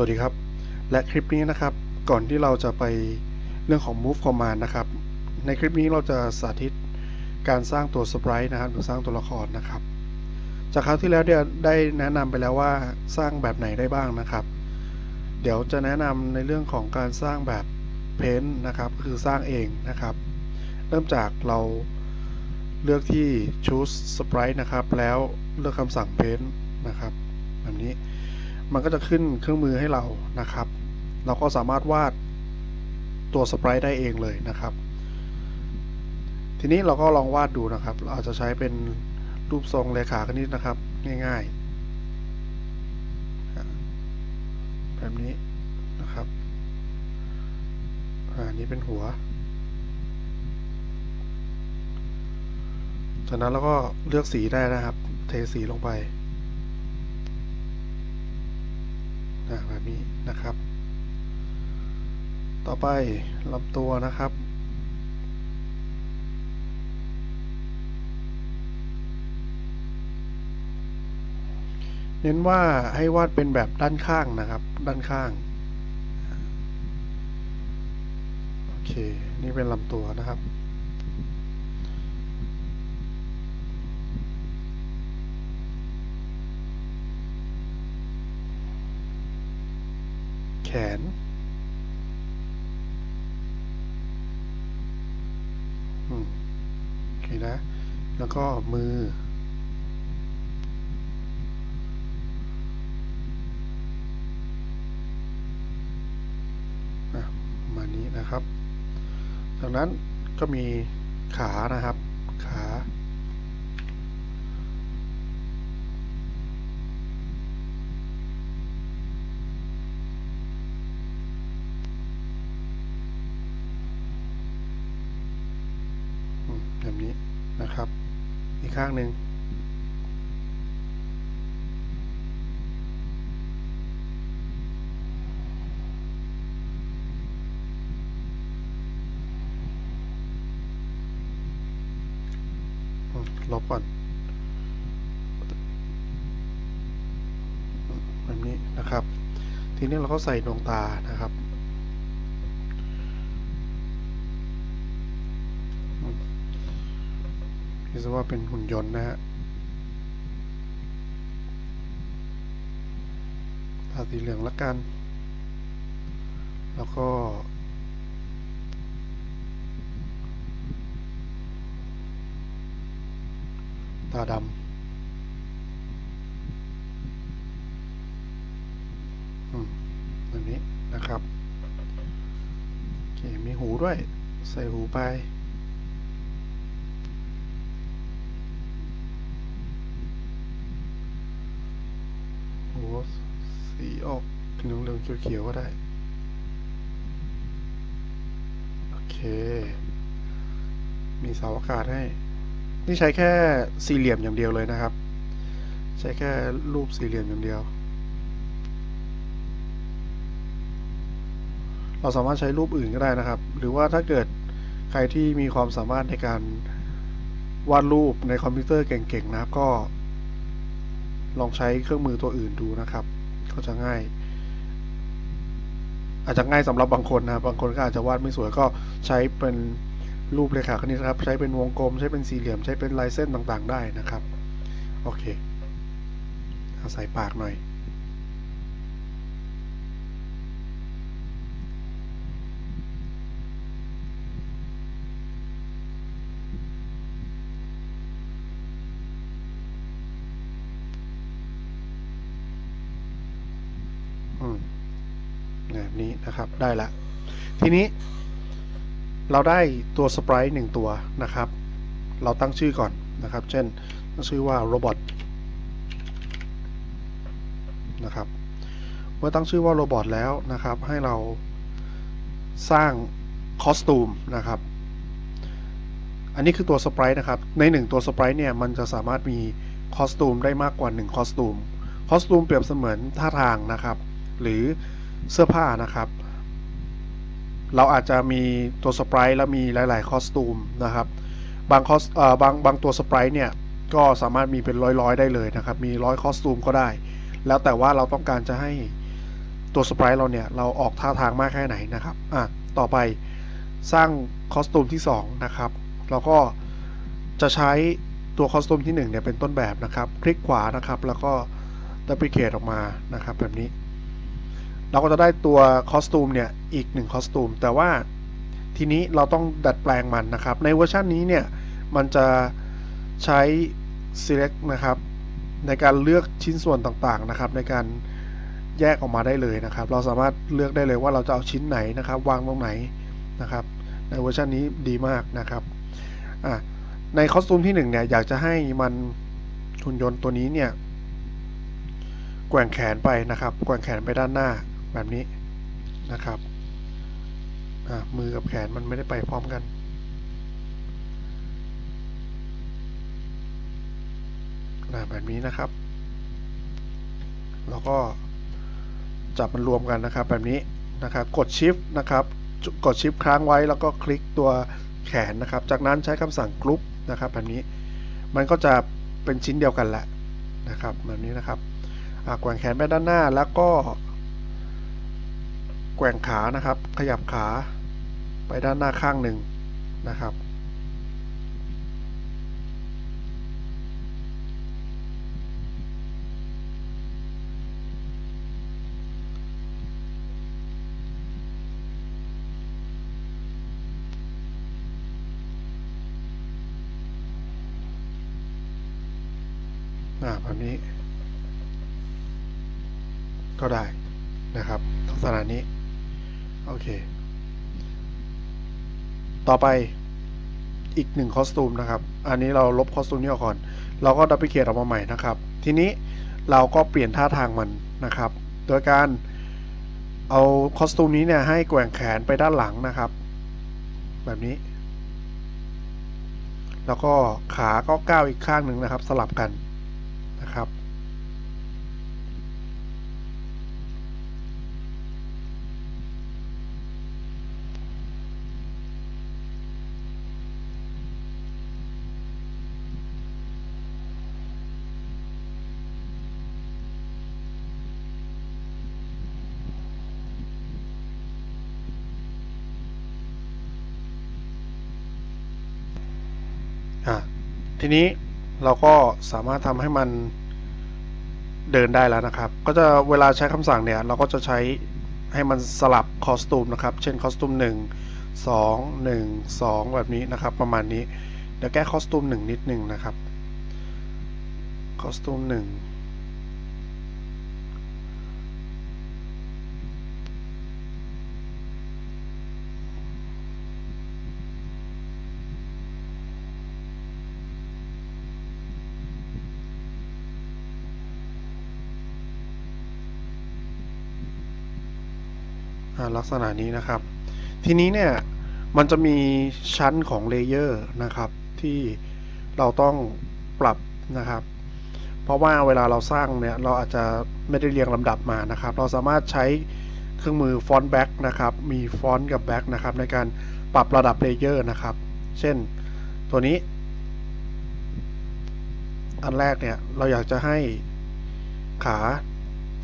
วัสดีครับ และคลิปนี้นะครับ ก่อนที่เราจะไปเรื่องของ move command นะครับ ในคลิปนี้เราจะสาธิตการสร้างตัว sprite นะครับ หรือสร้างตัวละครนะครับ จากคราวที่แล้วเดี๋ยวได้แนะนำไปแล้วว่าสร้างแบบไหนได้บ้างนะครับ เดี๋ยวจะแนะนำในเรื่องของการสร้างแบบ paint นะครับคือสร้างเองนะครับ เริ่มจากเราเลือกที่ choose sprite นะครับ แล้วเลือกคำสั่ง paint นะครับ แบบนี้ มันก็จะขึ้นเครื่องมือให้เรานะครับ เราก็สามารถวาดตัวสไปรท์ได้เองเลยนะครับ ทีนี้เราก็ลองวาดดูนะครับ เราอาจจะใช้เป็นรูปทรงเลขาคณิตนะครับ ง่ายๆ แบบนี้นะครับ อันนี้เป็นหัว จากนั้นเราก็เลือกสีได้นะครับ เทสีลงไป แบบนี้นะครับ ต่อไปลำตัวนะครับ เน้นว่าให้วาดเป็นแบบด้านข้างนะครับ ด้านข้าง โอเค นี่เป็นลำตัวนะครับ ขนอืมโอเคนะ แล้วก็มือ มานี้นะครับ จากนั้นก็มีขานะครับ ขา อืมแบบนี้ นะครับ อีกข้างหนึ่งลบก่อนแบบนี้นะครับ ทีนี้เราก็ใส่ดวงตานะครับอืมคิด ซะว่าเป็นหุ่นยนต์นะฮะตาสีเหลืองละกัน แล้วก็ตาดำอืมแบบนี้นะครับ โอเค มีหูด้วย ใส่หูไป หู สีออกเหลืองเหลืองๆเขียวๆก็ได้ โอเค มีเสาอากาศให้ นี่ใช้แค่สี่เหลี่ยมอย่างเดียวเลยนะครับ ใช้แค่รูปสี่เหลี่ยมอย่างเดียว เราสามารถใช้รูปอื่นก็ได้นะครับ หรือว่าถ้าเกิดใครที่มีความสามารถในการวาดรูปในคอมพิวเตอร์เก่งๆนะครับก็ลองใช้เครื่องมือตัวอื่นดูนะครับ ก็จะง่าย อาจจะง่ายสำหรับบางคนนะบางคนก็อาจจะวาดไม่สวยก็ใช้เป็นรูปเลยค่ะคณิตนะครับ ใช้เป็นวงกลม ใช้เป็นสี่เหลี่ยม ใช้เป็นลายเส้นต่างๆ ได้นะครับ โอเค เอาใส่ปากหน่อย อืมแบบนี้นะครับ ได้ละ ทีนี้เราได้ตัวสไปรท์หนึ่งตัวนะครับ เราตั้งชื่อก่อนนะครับ เช่นตั้งชื่อว่าโรบอทนะครับ เมื่อตั้งชื่อว่าโรบอทแล้วนะครับ ให้เราสร้างคอสตูมนะครับ อันนี้คือตัวสไปรท์นะครับ ในหนึ่งตัวสไปรท์เนี่ยมันจะสามารถมีคอสตูมได้มากกว่า1คอสตูม คอสตูมเปรียบเสมือนท่าทางนะครับ หรือเสื้อผ้านะครับ เราอาจจะมีตัวสปรท์แล้วมีหลายๆคอสตูมนะครับ บางคอสเอ่อบางบางตัวสปรท์เนี่ยก็สามารถมีเป็นร้อยๆได้เลยนะครับ มีร้อยคอสตูมก็ได้ แล้วแต่ว่าเราต้องการจะให้ตัวสปร์เราเนี่ย เราออกท่าทางมากแค่ไหนนะครับ อะ ต่อไปสร้างคอสตูมที่ 2 นะครับ เราก็จะใช้ตัวคอสตูมที่1เนี่ยเป็นต้นแบบนะครับ คลิกขวานะครับ แล้วก็ดับเบิลเคออกมานะครับแบบนี้ เราก็จะได้ตัวคอสตูมเนี่ยอีก1คอสตูมแต่ว่าทีนี้เราต้องดัดแปลงมันนะครับ ในเวอร์ชันนี้เนี่ยมันจะใช้ select นะครับ ในการเลือกชิ้นส่วนต่างๆนะครับ ในการแยกออกมาได้เลยนะครับ เราสามารถเลือกได้เลยว่าเราจะเอาชิ้นไหนนะครับ วางตรงไหนนะครับ ในเวอร์ชันนี้ดีมากนะครับในคอสตูมที่1เนี่ยอยากจะให้มันหุ่นยนต์ตัวนี้เนี่ยแกว่งแขนไปนะครับ แกว่งแขนไปด้านหน้า แบบนี้นะครับอะมือกับแขนมันไม่ได้ไปพร้อมกันนะแบบนี้นะครับ แล้วก็จับมันรวมกันนะครับ แบบนี้นะครับ กด Shift นะครับ กด Shift ค้างไว้แล้วก็คลิกตัวแขนนะครับ จากนั้นใช้คำสั่งกรุ๊ปนะครับแบบนี้ มันก็จะเป็นชิ้นเดียวกันแหละนะครับแบบนี้นะครับอะแกว่งแขนไปด้านหน้าแล้วก็ แกว่งขานะครับ ขยับขาไปด้านหน้าข้างหนึ่งนะครับ อ่าแบบนี้ ก็ได้นะครับลักษณะนี้ โอเค ต่อไปอีกหนึ่งคอสตูมนะครับ อันนี้เราลบคอสตูมนี้ออกก่อน เราก็ดับเบิลเคออกมาใหม่นะครับ ทีนี้เราก็เปลี่ยนท่าทางมันนะครับ โดยการเอาคอสตูมนี้เนี่ยให้แกว่งแขนไปด้านหลังนะครับ แบบนี้ แล้วก็ขาก็ก้าวอีกข้างหนึ่งนะครับ สลับกันนะครับ อะทีนี้เราก็สามารถทำให้มันเดินได้แล้วนะครับ ก็จะเวลาใช้คำสั่งเนี่ย เราก็จะใช้ให้มันสลับคอสตูมนะครับ เช่นคอสตูม1 2 1 2 แบบนี้นะครับ ประมาณนี้ เดี๋ยวแก้คอสตูม1 นิดนึงนะครับคอสตูม1 ลักษณะนี้นะครับ ทีนี้เนี่ยมันจะมีชั้นของเลเยอร์นะครับที่เราต้องปรับนะครับ เพราะว่าเวลาเราสร้างเนี่ยเราอาจจะไม่ได้เรียงลำดับมานะครับ เราสามารถใช้เครื่องมือฟอนต์แบ็กนะครับมีฟอนต์กับแบ็กนะครับในการปรับระดับเลเยอร์นะครับ เช่นตัวนี้ อันแรกเนี่ยเราอยากจะให้ขา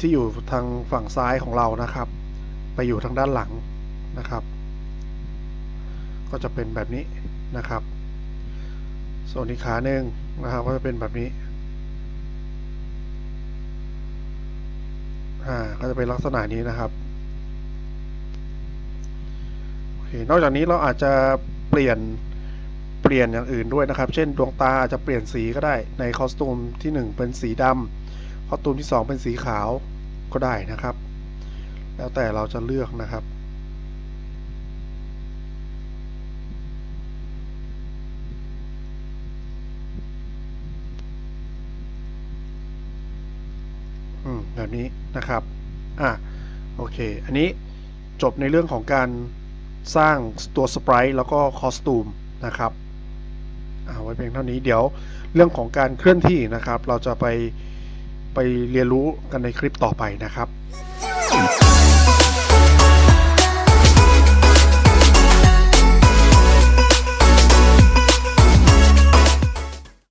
ที่อยู่ทางฝั่งซ้ายของเรานะครับ ไปอยู่ทางด้านหลังนะครับ ก็จะเป็นแบบนี้นะครับ ส่วนอีกขาหนึ่งนะครับก็จะเป็นแบบนี้อ่าก็จะเป็นลักษณะนี้นะครับโอเคนอกจากนี้เราอาจจะเปลี่ยนเปลี่ยนอย่างอื่นด้วยนะครับ เช่นดวงตาอาจจะเปลี่ยนสีก็ได้ในคอสตูมที่ 1 เป็นสีดำคอสตูมที่ 2 เป็นสีขาวก็ได้นะครับ แล้วแต่เราจะเลือกนะครับ อืมแบบนี้นะครับ อะ โอเค อันนี้จบในเรื่องของการสร้างตัวสปรท์แล้วก็คอสตูมนะครับเอาไว้เพียงเท่านี้เดี๋ยวเรื่องของการเคลื่อนที่นะครับ เราจะไปไปเรียนรู้กันในคลิปต่อไปนะครับ